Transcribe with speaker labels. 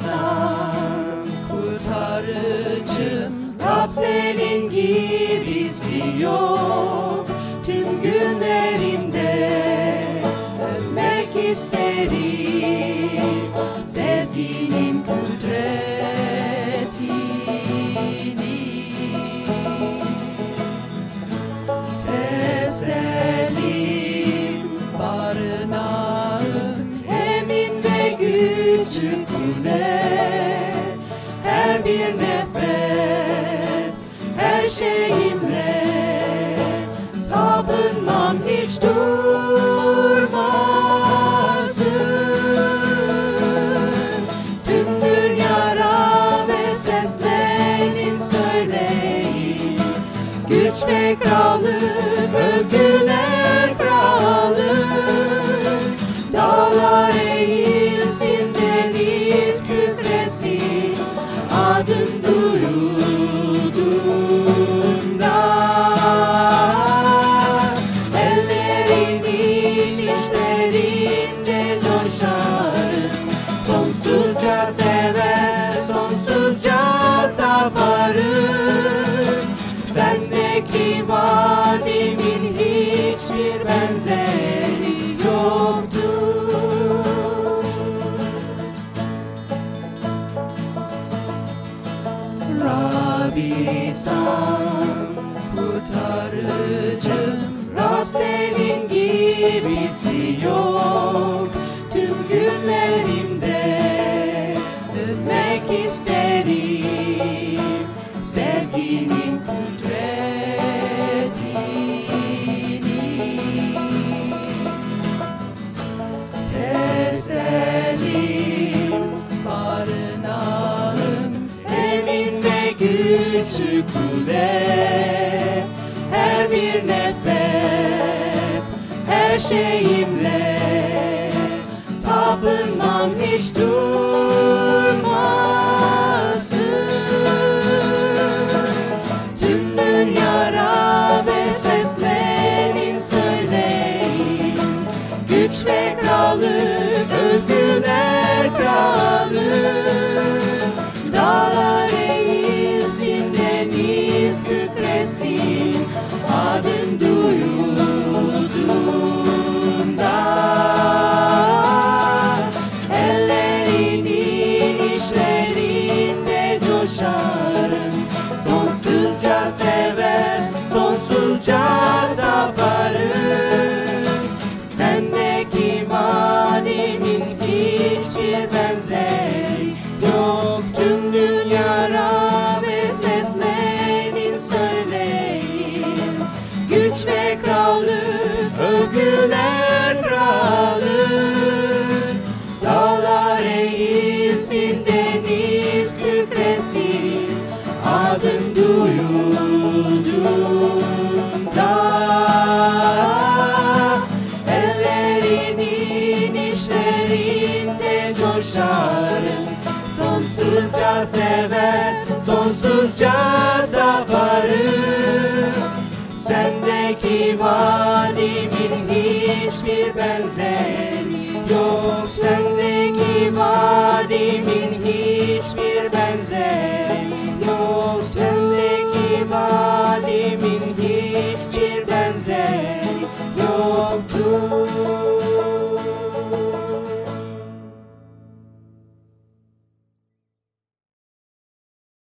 Speaker 1: sen kurtarıcım Rab senin gibisi yok kule Her bir nefes her şeyimle Tapınmam hiç durmasın. Tüm dünyara ve seslenin söyleyin. Güç ve krallık, Adın Rabbi sen kurtarıcım Rab senin gibisi yok kule. Her bir nefes her şeyimle. Tapınmam hiç durmasın ve krallık, övgüler krallık Dağlar eğilsin, deniz kükresin Adın duyulduğunda Ellerinin işlerinde coşarım Sonsuzca sever, sonsuzca taparım hiçbir benzeri. Yok Sendeki vaadimin